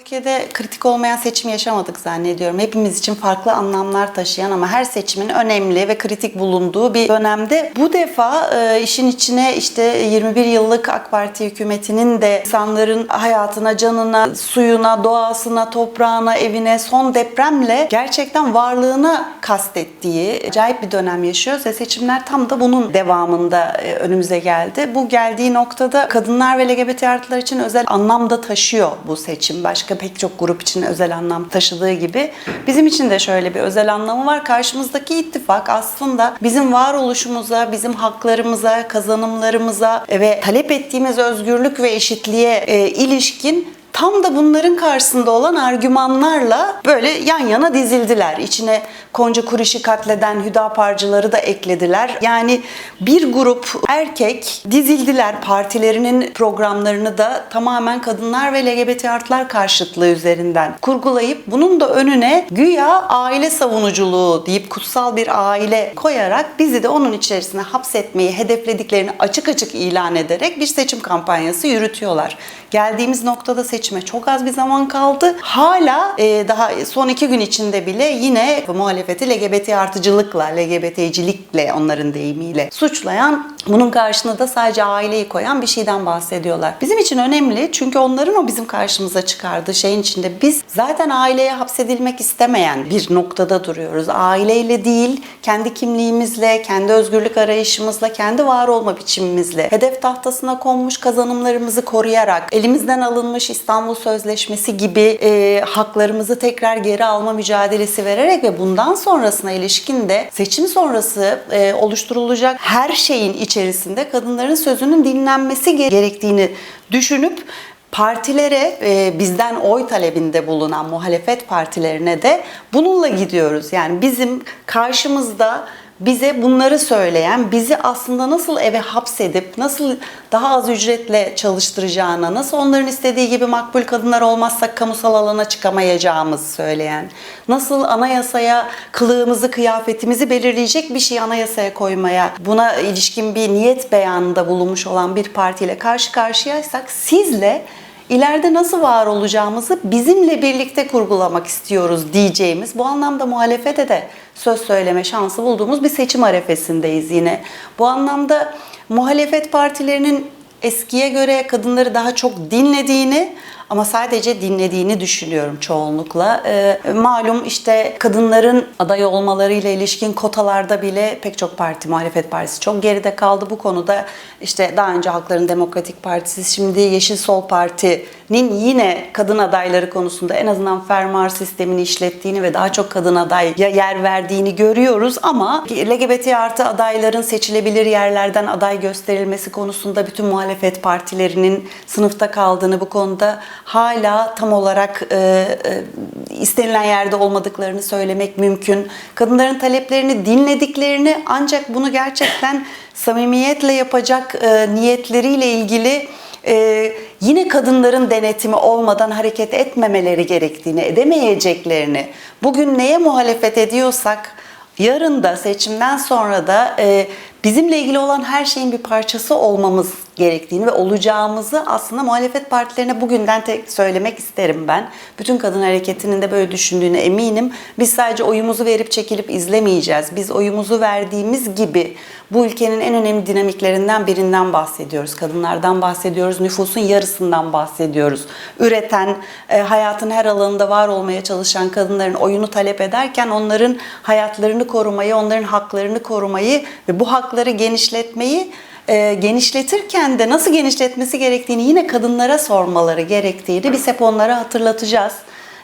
ülkede kritik olmayan seçim yaşamadık zannediyorum. Hepimiz için farklı anlamlar taşıyan ama her seçimin önemli ve kritik bulunduğu bir dönemde bu defa e, işin içine işte 21 yıllık AK Parti hükümetinin de insanların hayatına, canına, suyuna, doğasına, toprağına, evine son depremle gerçekten varlığına kastettiği acayip bir dönem yaşıyoruz ve seçimler tam da bunun devamında e, önümüze geldi. Bu geldiği noktada kadınlar ve LGBT artılar için özel anlam da taşıyor bu seçim. Başka pek çok grup için özel anlam taşıdığı gibi bizim için de şöyle bir özel anlamı var. Karşımızdaki ittifak aslında bizim varoluşumuza, bizim haklarımıza, kazanımlarımıza ve talep ettiğimiz özgürlük ve eşitliğe e, ilişkin tam da bunların karşısında olan argümanlarla böyle yan yana dizildiler. İçine Konca Kuriş'i katleden Hüdaparcıları da eklediler. Yani bir grup erkek dizildiler partilerinin programlarını da tamamen kadınlar ve LGBT artılar karşıtlığı üzerinden kurgulayıp bunun da önüne güya aile savunuculuğu deyip kutsal bir aile koyarak bizi de onun içerisine hapsetmeyi hedeflediklerini açık açık ilan ederek bir seçim kampanyası yürütüyorlar. Geldiğimiz noktada seçime çok az bir zaman kaldı. Hala e, daha son iki gün içinde bile yine muhalefeti LGBT artıcılıkla, LGBT'cilikle onların deyimiyle suçlayan bunun karşına da sadece aileyi koyan bir şeyden bahsediyorlar. Bizim için önemli çünkü onların o bizim karşımıza çıkardığı şeyin içinde biz zaten aileye hapsedilmek istemeyen bir noktada duruyoruz. Aileyle değil, kendi kimliğimizle, kendi özgürlük arayışımızla, kendi var olma biçimimizle, hedef tahtasına konmuş kazanımlarımızı koruyarak, elimizden alınmış İstanbul Sözleşmesi gibi e, haklarımızı tekrar geri alma mücadelesi vererek ve bundan sonrasına ilişkin de seçim sonrası e, oluşturulacak her şeyin içerisinde kadınların sözünün dinlenmesi gerektiğini düşünüp partilere e, bizden oy talebinde bulunan muhalefet partilerine de bununla gidiyoruz. Yani bizim karşımızda bize bunları söyleyen, bizi aslında nasıl eve hapsedip, nasıl daha az ücretle çalıştıracağına, nasıl onların istediği gibi makbul kadınlar olmazsak kamusal alana çıkamayacağımızı söyleyen, nasıl anayasaya kılığımızı, kıyafetimizi belirleyecek bir şey anayasaya koymaya, buna ilişkin bir niyet beyanında bulunmuş olan bir partiyle karşı karşıyaysak sizle ileride nasıl var olacağımızı bizimle birlikte kurgulamak istiyoruz diyeceğimiz bu anlamda muhalefete de söz söyleme şansı bulduğumuz bir seçim arefesindeyiz yine. Bu anlamda muhalefet partilerinin eskiye göre kadınları daha çok dinlediğini ama sadece dinlediğini düşünüyorum çoğunlukla. Ee, malum işte kadınların aday olmalarıyla ilişkin kotalarda bile pek çok parti, muhalefet partisi çok geride kaldı bu konuda. İşte daha önce Halkların Demokratik Partisi, şimdi Yeşil Sol Parti'nin yine kadın adayları konusunda en azından fermuar sistemini işlettiğini ve daha çok kadın adaya yer verdiğini görüyoruz ama LGBT artı adayların seçilebilir yerlerden aday gösterilmesi konusunda bütün muhalefet partilerinin sınıfta kaldığını bu konuda hala tam olarak e, e, istenilen yerde olmadıklarını söylemek mümkün. Kadınların taleplerini dinlediklerini ancak bunu gerçekten samimiyetle yapacak e, niyetleriyle ilgili e, yine kadınların denetimi olmadan hareket etmemeleri gerektiğini, edemeyeceklerini, bugün neye muhalefet ediyorsak yarın da seçimden sonra da e, bizimle ilgili olan her şeyin bir parçası olmamız gerektiğini ve olacağımızı aslında muhalefet partilerine bugünden tek söylemek isterim ben. Bütün kadın hareketinin de böyle düşündüğüne eminim. Biz sadece oyumuzu verip çekilip izlemeyeceğiz. Biz oyumuzu verdiğimiz gibi bu ülkenin en önemli dinamiklerinden birinden bahsediyoruz. Kadınlardan bahsediyoruz, nüfusun yarısından bahsediyoruz. Üreten, e, hayatın her alanında var olmaya çalışan kadınların oyunu talep ederken onların hayatlarını korumayı, onların haklarını korumayı ve bu hakları genişletmeyi e, genişletirken de nasıl genişletmesi gerektiğini yine kadınlara sormaları gerektiğini biz hep onlara hatırlatacağız.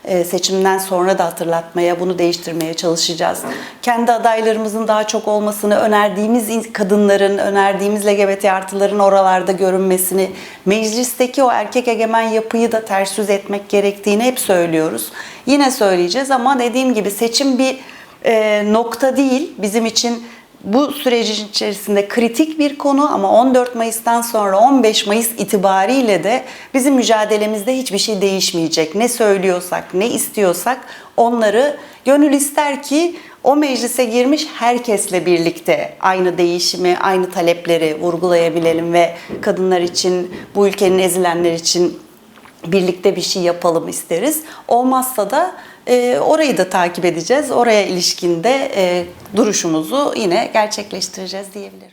E, seçimden sonra da hatırlatmaya, bunu değiştirmeye çalışacağız. Kendi adaylarımızın daha çok olmasını, önerdiğimiz kadınların, önerdiğimiz LGBT artıların oralarda görünmesini, meclisteki o erkek egemen yapıyı da ters yüz etmek gerektiğini hep söylüyoruz. Yine söyleyeceğiz ama dediğim gibi seçim bir e, nokta değil. Bizim için bu sürecin içerisinde kritik bir konu ama 14 Mayıs'tan sonra 15 Mayıs itibariyle de bizim mücadelemizde hiçbir şey değişmeyecek. Ne söylüyorsak, ne istiyorsak onları gönül ister ki o meclise girmiş herkesle birlikte aynı değişimi, aynı talepleri vurgulayabilelim ve kadınlar için, bu ülkenin ezilenler için birlikte bir şey yapalım isteriz. Olmazsa da e, orayı da takip edeceğiz. Oraya ilişkinde e, duruşumuzu yine gerçekleştireceğiz diyebilirim.